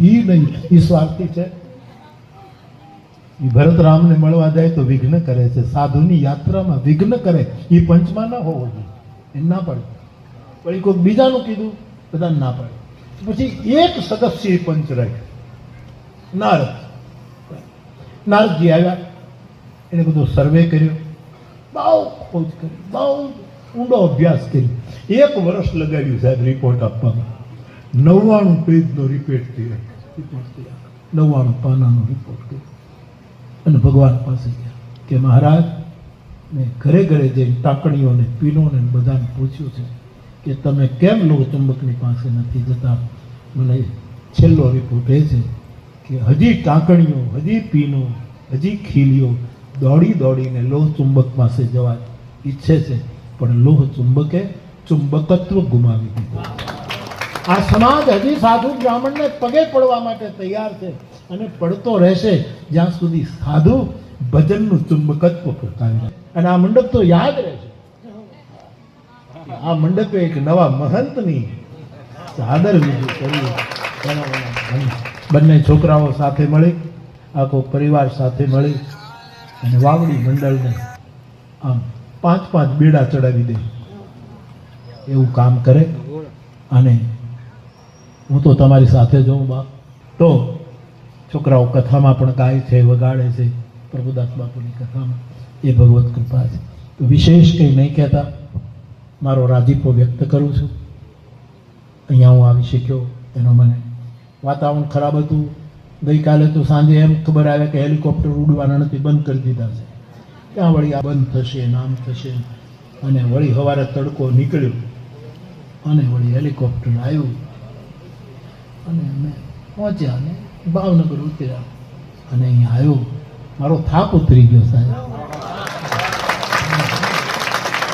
ઈ નહીં એ સ્વાર્થી છે. ઈ ભરતરામને મળવા જાય તો વિઘ્ન કરે છે. સાધુની યાત્રામાં વિઘ્ન કરે એ પંચમાં ના હોવો જોઈએ. એ ના પડે. વળી કોઈક બીજાનું કીધું, બધા ના પડે. પછી એક સદસ્ય પંચ રહે. નારદ. નારદજી આવ્યા. એને બધો સર્વે કર્યો. બહુ ખોજ કરી, બહુ ઊંડો અભ્યાસ કર્યો. એક વર્ષ લગાવ્યું સાહેબ રિપોર્ટ આપવામાં. નવ્વાણું પેજનો રિપોર્ટ થયો નવ્વાણું પાનાનો રિપોર્ટ કર્યો અને ભગવાન પાસે ગયા કે મહારાજ, મેં ઘરે ઘરે જઈને ટાંકણીઓને પીનોને બધાને પૂછ્યું છે કે તમે કેમ લોક ચુંબકની પાસે નથી જતા? મને છેલ્લો રિપોર્ટ એ છે કે હજી ટાંકણીઓ, હજી પીનો હજી ખીલીઓ દોડી દોડીને લોહ ચુંબક પાસે જવા ઈચ્છે છે. પણ લોહ ચુંબકે ચુંબકત્વ ગુમાવી દીધું. આ સમાજ હજી સાધુ બ્રાહ્મણને પગે પડવા માટે તૈયાર છે અને પડતો રહેશે જ્યાં સુધી સાધુ ભજનનું ચુંબકત્વ પ્રકારે અને આ મંડપ તો યાદ રહેશે આ મંડપે એક નવા મહંતની ચાદર વિધિ કરી બંને છોકરાઓ સાથે મળી, આખો પરિવાર સાથે મળી અને વાવડી મંડળને આમ પાંચ પાંચ બેડા ચડાવી દે. એવું કામ કરે અને હું તો તમારી સાથે જોઉં બા. તો છોકરાઓ કથામાં પણ ગાય છે, વગાડે છે પ્રભુદાસ બાપુની કથામાં. એ ભગવત કૃપા છે. વિશેષ કંઈ નહીં કહેતા. મારો રાજીપો વ્યક્ત કરું છું. અહીંયા હું આવી શક્યો. એનો મને વાતાવરણ ખરાબ હતું. ગઈકાલે તો સાંજે એમ ખબર આવે કે હેલિકોપ્ટર ઉડવાના નથી, બંધ કરી દીધા છે. ત્યાં વળી આ બંધ થશે, નામ થશે. અને વળી સવારે તડકો નીકળ્યો. અને વળી હેલિકોપ્ટર આવ્યું. પહોંચ્યા અને ભાવનગર ઉતર્યા. અને અહીંયા આવ્યો. મારો થાક ઉતરી ગયો સાહેબ.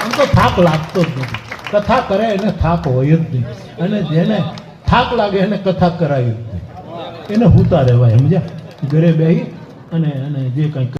આમ તો થાક લાગતો જ નથી. કથા કરે એને થાક હોય જ નહીં. અને જેને થાક લાગે એને કથા કરાવી જ નહીં. એને હુતા રહેવાય, સમજ્યા? ઘરે બેહી અને અને જે કંઈ